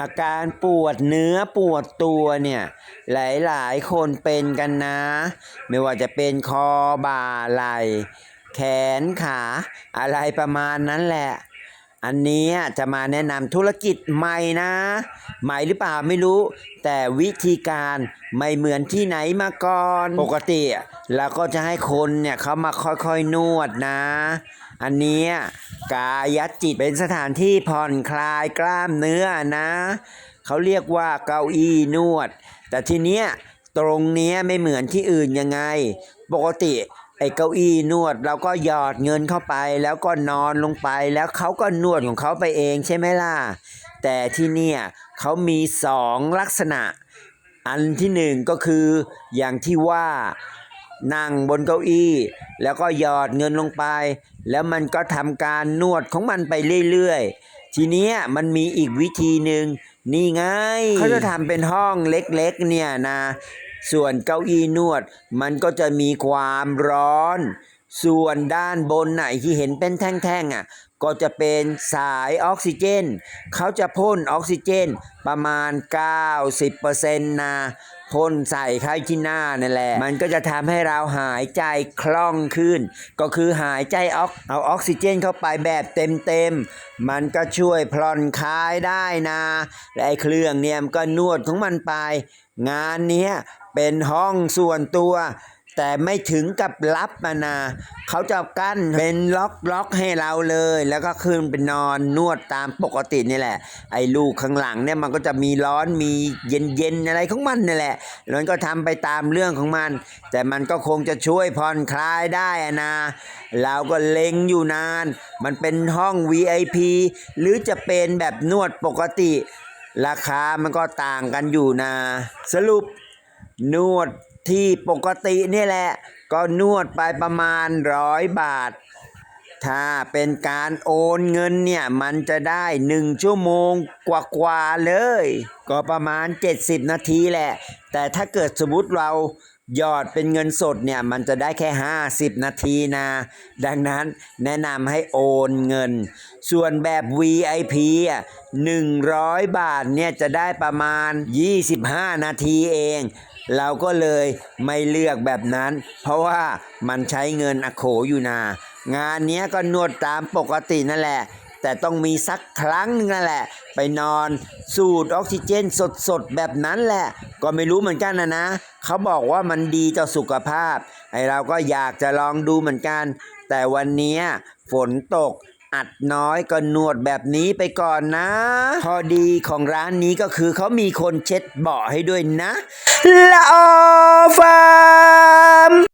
อาการปวดเนื้อปวดตัวเนี่ยหลายๆ คนเป็นกันนะ ไม่ว่าจะเป็นคอบ่าไหล่แขนขาอะไรประมาณนั้นแหละ อันนี้จะมาแนะนำธุรกิจใหม่นะ ใหม่หรือเปล่าไม่รู้ แต่วิธีการไม่เหมือนที่ไหนมาก่อน ปกติเราก็จะให้คนเนี่ยเขามาค่อยๆนวดนะ อันนี้กายจิตเป็นสถานที่ผ่อนคลายกล้ามเนื้อนะเขาเรียกว่าเก้าอี้นวด แต่ทีเนี้ยตรงเนี้ยไม่เหมือนที่อื่นยังไง ปกติ ไอ้เก้าอี้นวดเราก็หยอดเงินเข้าไปแล้วก็นอนลงไปแล้วเขาก็นวดของเขาไปเองใช่ไหมล่ะ แต่ที่เนี่ยเขามีสองลักษณะ อันที่หนึ่งก็คืออย่างที่ว่านั่งบนเก้าอี้ แล้วก็หยอดเงินลงไป แล้วมันก็ทำการนวดของมันไปเรื่อยๆ ทีเนี้ยมันมีอีกวิธีหนึ่งนี่ไงเขาจะทำเป็นห้องเล็กๆเนี่ยนะ ส่วนเก้าอี้นวด มันก็จะมีความร้อน ส่วนด้านบนไหนที่เห็นเป็นแท่งๆอะ ก็จะเป็นสายออกซิเจน เขาจะพ่นออกซิเจนประมาณ 90%นะพ่นใส่เข้ที่หน้านั่นแหละ มันก็จะทำให้เราหายใจคล่องขึ้น ก็คือหายใจออกเอาออกซิเจนเข้าไปแบบเต็มๆ มันก็ช่วยผ่อนคลายได้นะ และไอ้เครื่องเนี่ยมันก็นวดของมันไป งานนี้เป็นห้องส่วนตัว แต่ไม่ถึงกับรับมานะเขาจะกั้นเป็นล็อกล็อกให้เราเลย แล้วก็ขึ้นไปนอนนวดตามปกตินี่แหละ ไอ้ลูกข้างหลังเนี่ยมันก็จะมีร้อนมีเย็นเย็นอะไรของมันนี่แหละแล้วมันก็ทำไปตามเรื่องของมัน แต่มันก็คงจะช่วยผ่อนคลายได้นะเราก็เล็งอยู่นาน มันเป็นห้อง VIP หรือจะเป็นแบบนวดปกติ ราคามันก็ต่างกันอยู่นะ สรุปนวด ที่ปกตินี่แหละ ก็นวดไปประมาณร้อยบาท ถ้าเป็นการโอนเงินเนี่ย มันจะได้หนึ่งชั่วโมงกว่าๆเลย ก็ประมาณ 70 นาทีแหละ แต่ถ้าเกิดสมมติเรา หยอดเป็นเงินสดเนี่ยมันจะได้แค่ 50 นาทีนะ ดังนั้นแนะนำให้โอนเงิน ส่วนแบบ VIP อะ100 บาทเนี่ยจะได้ประมาณ 25 นาทีเอง เราก็เลยไม่เลือกแบบนั้น เพราะว่ามันใช้เงินอโขอยู่นางานนี้ก็นวดตามปกตินั่นแหละ แต่ต้องมีสักครั้งนึงนั่นแหละ ไปนอนสูดออกซิเจนสดๆ แบบนั้นแหละ ก็ไม่รู้เหมือนกันนะนะ เขาบอกว่ามันดีต่อสุขภาพ ไอเราก็อยากจะลองดูเหมือนกัน แต่วันนี้ฝนตกอัดน้อยก็นวดแบบนี้ไปก่อนนะ พอดีของร้านนี้ก็คือเขามีคนเช็ดเบาะให้ด้วยนะละออฟ้า